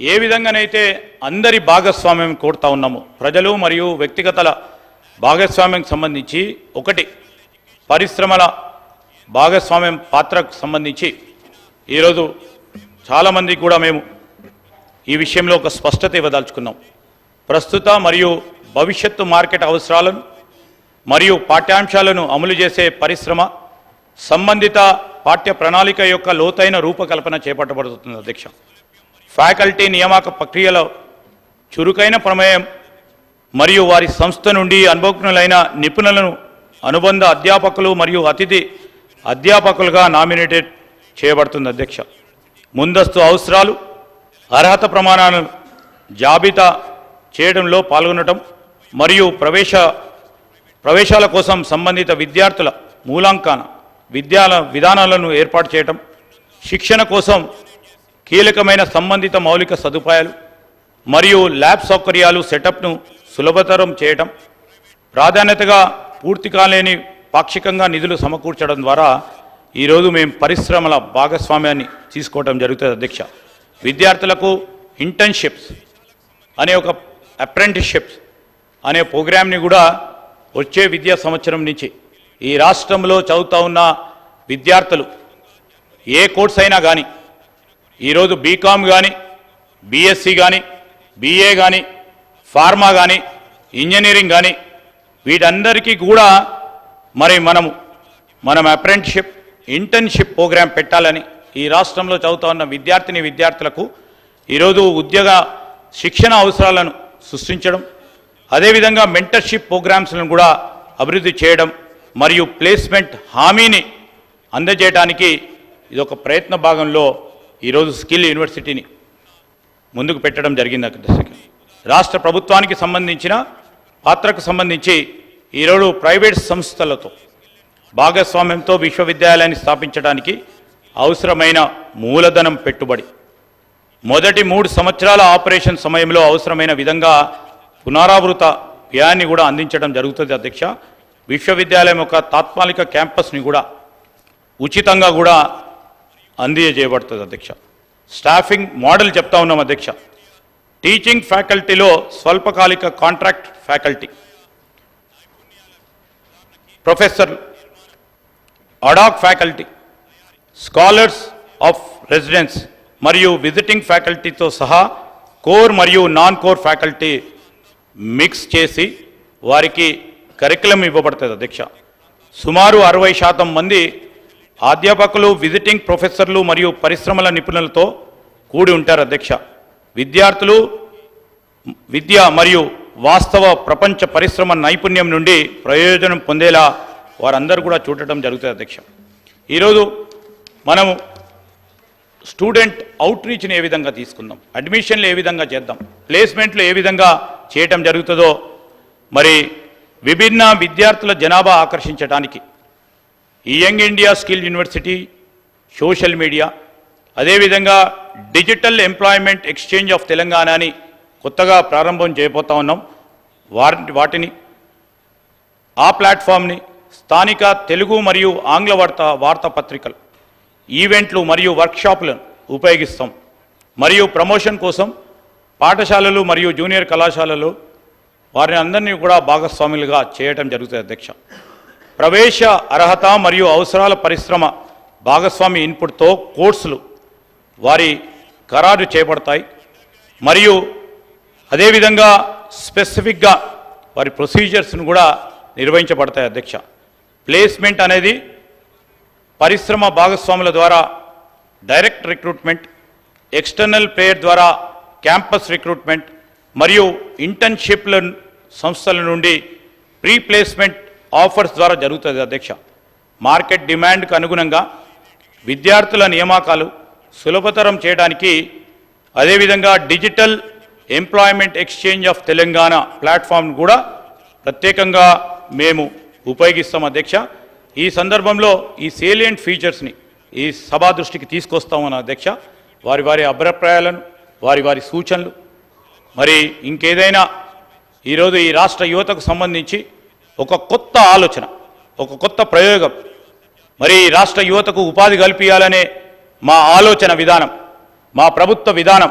ఏ విధంగానైతే అందరి భాగస్వామ్యం కోరుతా ఉన్నాము ప్రజలు మరియు వ్యక్తిగతల భాగస్వామ్యం సంబంధించి ఒకటి పరిశ్రమల భాగస్వామ్యం పాత్రకు సంబంధించి ఈరోజు చాలామందికి కూడా మేము ఈ విషయంలో ఒక స్పష్టత ఇవ్వదలుచుకున్నాం. ప్రస్తుత మరియు భవిష్యత్తు మార్కెట్ అవసరాలను మరియు పాఠ్యాంశాలను అమలు చేసే పరిశ్రమ సంబంధిత పాఠ్య ప్రణాళిక యొక్క లోతైన రూపకల్పన చేపట్టబడుతుంది అధ్యక్ష. ఫ్యాకల్టీ నియామక ప్రక్రియలో చురుకైన ప్రమేయం మరియు వారి సంస్థ నుండి అనుభవజ్ఞులైన నిపుణులను అనుబంధ అధ్యాపకులు మరియు అతిథి అధ్యాపకులుగా నామినేటెడ్ చేయబడుతుంది అధ్యక్ష. ముందస్తు అవసరాలు అర్హత ప్రమాణాలను జాబితా చేయడంలో పాల్గొనటం మరియు ప్రవేశ ప్రవేశాల కోసం సంబంధిత విద్యార్థుల మూలాంకన విద్యాల విధానాలను ఏర్పాటు చేయటం శిక్షణ కోసం కీలకమైన సంబంధిత మౌలిక సదుపాయాలు మరియు ల్యాబ్ సౌకర్యాలు సెటప్ను సులభతరం చేయటం ప్రాధాన్యతగా పూర్తి కాలేని పాక్షికంగా నిధులు సమకూర్చడం ద్వారా ఈరోజు మేము పరిశ్రమల భాగస్వామ్యాన్ని తీసుకోవడం జరుగుతుంది అధ్యక్ష. విద్యార్థులకు ఇంటర్న్షిప్స్ అనే ఒక అప్రెంటిస్షిప్స్ అనే ప్రోగ్రామ్ని కూడా వచ్చే విద్యా సంవత్సరం నుంచి ఈ రాష్ట్రంలో చదువుతూ ఉన్న విద్యార్థులు ఏ కోర్స్ అయినా కానీ ఈరోజు బీకామ్ కానీ బీఎస్సీ కానీ బీఏ కానీ ఫార్మా కానీ ఇంజనీరింగ్ కానీ వీటందరికీ కూడా మరి మనము మనం అప్రెంటిషిప్ ఇంటర్న్షిప్ ప్రోగ్రాం పెట్టాలని ఈ రాష్ట్రంలో చదువుతా ఉన్న విద్యార్థిని విద్యార్థులకు ఈరోజు ఉద్యోగ శిక్షణ అవసరాలను సృష్టించడం అదేవిధంగా మెంటర్షిప్ ప్రోగ్రామ్స్లను కూడా అభివృద్ధి చేయడం మరియు ప్లేస్మెంట్ హామీని అందజేయడానికి ఇది ఒక ప్రయత్న భాగంలో ఈరోజు స్కిల్ యూనివర్సిటీని ముందుకు పెట్టడం జరిగింది అక్కడ రాష్ట్ర ప్రభుత్వానికి సంబంధించిన పాత్రకు సంబంధించి ఈరోజు ప్రైవేట్ సంస్థలతో భాగస్వామ్యంతో విశ్వవిద్యాలయాన్ని స్థాపించడానికి అవసరమైన మూలధనం పెట్టుబడి. మొదటి మూడు సంవత్సరాల ఆపరేషన్ సమయంలో అవసరమైన విధంగా పునరావృత వ్యయాన్ని కూడా అందించడం జరుగుతుంది అధ్యక్ష. విశ్వవిద్యాలయం యొక్క తాత్కాలిక క్యాంపస్ని కూడా ఉచితంగా కూడా అందజేయబడుతుంది అధ్యక్ష. స్టాఫింగ్ మోడల్ చెప్తా ఉన్నాం అధ్యక్ష. టీచింగ్ ఫ్యాకల్టీలో స్వల్పకాలిక contract faculty professor ad hoc faculty scholars of residence మరియు విజిటింగ్ ఫ్యాకల్టీతో సహా కోర్ మరియు నాన్ కోర్ ఫ్యాకల్టీ మిక్స్ చేసి వారికి కరికులం ఇవ్వబడుతుంది అధ్యక్ష. సుమారు అరవై శాతం మంది అధ్యాపకులు విజిటింగ్ ప్రొఫెసర్లు మరియు పరిశ్రమల నిపుణులతో కూడి ఉంటారు అధ్యక్ష. విద్యార్థులు విద్య మరియు వాస్తవ ప్రపంచ పరిశ్రమ నైపుణ్యం నుండి ప్రయోజనం పొందేలా వారందరూ కూడా చూడటం జరుగుతుంది అధ్యక్ష. ఈరోజు మనము స్టూడెంట్ అవుట్రీచ్ని ఏ విధంగా తీసుకుందాం అడ్మిషన్లు ఏ విధంగా చేద్దాం ప్లేస్మెంట్లు ఏ విధంగా చేయటం జరుగుతుందో మరి విభిన్న విద్యార్థుల జనాభా ఆకర్షించడానికి ఈ young India skill university social media అదేవిధంగా digital employment exchange of Telangana అని కొత్తగా ప్రారంభం చేయబోతా ఉన్నాం. వారి వాటిని ఆ ప్లాట్ఫామ్ని స్థానిక తెలుగు మరియు ఆంగ్ల వార్త వార్తాపత్రికలు ఈవెంట్లు మరియు వర్క్షాపులను ఉపయోగిస్తాం. మరియు ప్రమోషన్ కోసం పాఠశాలలు మరియు జూనియర్ కళాశాలలు వారిని అందరినీ కూడా భాగస్వాములుగా చేయటం జరుగుతుంది అధ్యక్ష. ప్రవేశ అర్హత మరియు అవసరాల పరిశ్రమ భాగస్వామి ఇన్పుట్తో కోర్సులు వారి ఖరారు చేయబడతాయి మరియు అదేవిధంగా స్పెసిఫిక్గా వారి ప్రొసీజర్స్ను కూడా నిర్వహించబడతాయి అధ్యక్ష. ప్లేస్మెంట్ అనేది పరిశ్రమ భాగస్వాముల ద్వారా డైరెక్ట్ రిక్రూట్మెంట్ ఎక్స్టర్నల్ ప్లేయర్ ద్వారా క్యాంపస్ రిక్రూట్మెంట్ మరియు ఇంటర్న్షిప్ల సంస్థల నుండి ప్రీ ప్లేస్మెంట్ ఆఫర్స్ ద్వారా జరుగుతుంది అధ్యక్ష. మార్కెట్ డిమాండ్కు అనుగుణంగా విద్యార్థుల నియామకాలు సులభతరం చేయడానికి అదేవిధంగా digital employment exchange of Telangana platform కూడా ప్రత్యేకంగా మేము ఉపయోగిస్తాం అధ్యక్ష. ఈ సందర్భంలో ఈ సేలియంట్ ఫీచర్స్ని ఈ సభా దృష్టికి తీసుకొస్తామన్న అధ్యక్ష. వారి వారి అభిప్రాయాలను వారి వారి సూచనలు. మరి ఇంకేదైనా ఈరోజు ఈ రాష్ట్ర యువతకు సంబంధించి ఒక కొత్త ఆలోచన ఒక కొత్త ప్రయోగం. మరి రాష్ట్ర యువతకు ఉపాధి కల్పించాలనే మా ఆలోచన విధానం మా ప్రభుత్వ విధానం